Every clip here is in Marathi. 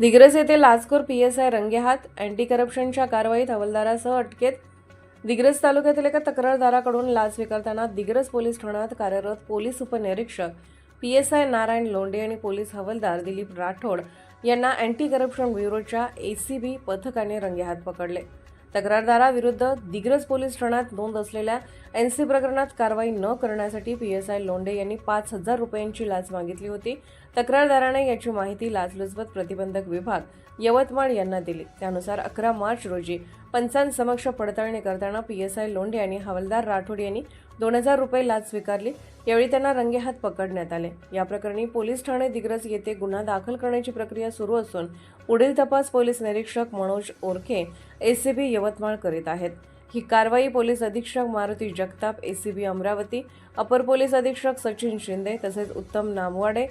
दिग्रस येथे लाचखोर पी एस आय रंगेहात अँटी करप्शनच्या कारवाईत हवालदारासह अटकेत. दिग्रस तालुक्यातील एका तक्रारदाराकडून लाच स्वीकारताना दिग्रस पोलीस ठाण्यात कार्यरत पोलीस उपनिरीक्षक P S I Narayan Londhe आणि पोलीस हवालदार दिलीप राठोड यांना अँटी करप्शन ब्युरोच्या ए सी बी पथकाने रंगेहात पकडले. तक्रारदाराविरुद्ध दिग्रज पोलीस ठाण्यात नोंद असलेल्या एन सी प्रकरणात कारवाई न करण्यासाठी पी एस आय लोंढे यांनी पाच हजार रुपयांची लाच मागितली होती. तक्रारदाराने याची माहिती लाचलुचपत प्रतिबंधक विभाग यवतमाळ यांना दिली. त्यानुसार अकरा मार्च रोजी पंचांसमक्ष पडताळणी करताना पी एस आय लोंढे आणि हवालदार राठोड यांनी दोन हजार रुपये लाच स्वीकारली. यावेळी त्यांना रंगेहात पकडण्यात आले. या प्रकरणी पोलीस ठाणे दिग्रज येथे गुन्हा दाखल करण्याची प्रक्रिया सुरू असून पुढील तपास पोलीस निरीक्षक मनोज ओरखे एसीबी यवतमाळ करीत आहेत. ही कारवाई पोलीस अधीक्षक मारुती जगताप एसीबी अमरावती अपर पोलीस अधीक्षक सचिन शिंदे तसेच उत्तम नामवाडे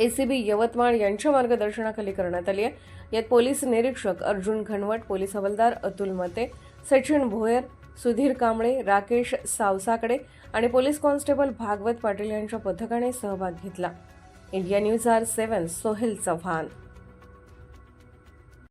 ए सी बी यवतमाळ यांच्या मार्गदर्शनाखाली करण्यात आली आहे. यात पोलीस निरीक्षक अर्जुन घनवट पोलीस हवालदार अतुल मते सचिन भोयर सुधीर कांबळे राकेश सावसाकडे आणि पोलीस कॉन्स्टेबल भागवत पाटील यांच्या पथकाने सहभाग घेतला. India news R seven Sohail Chavan.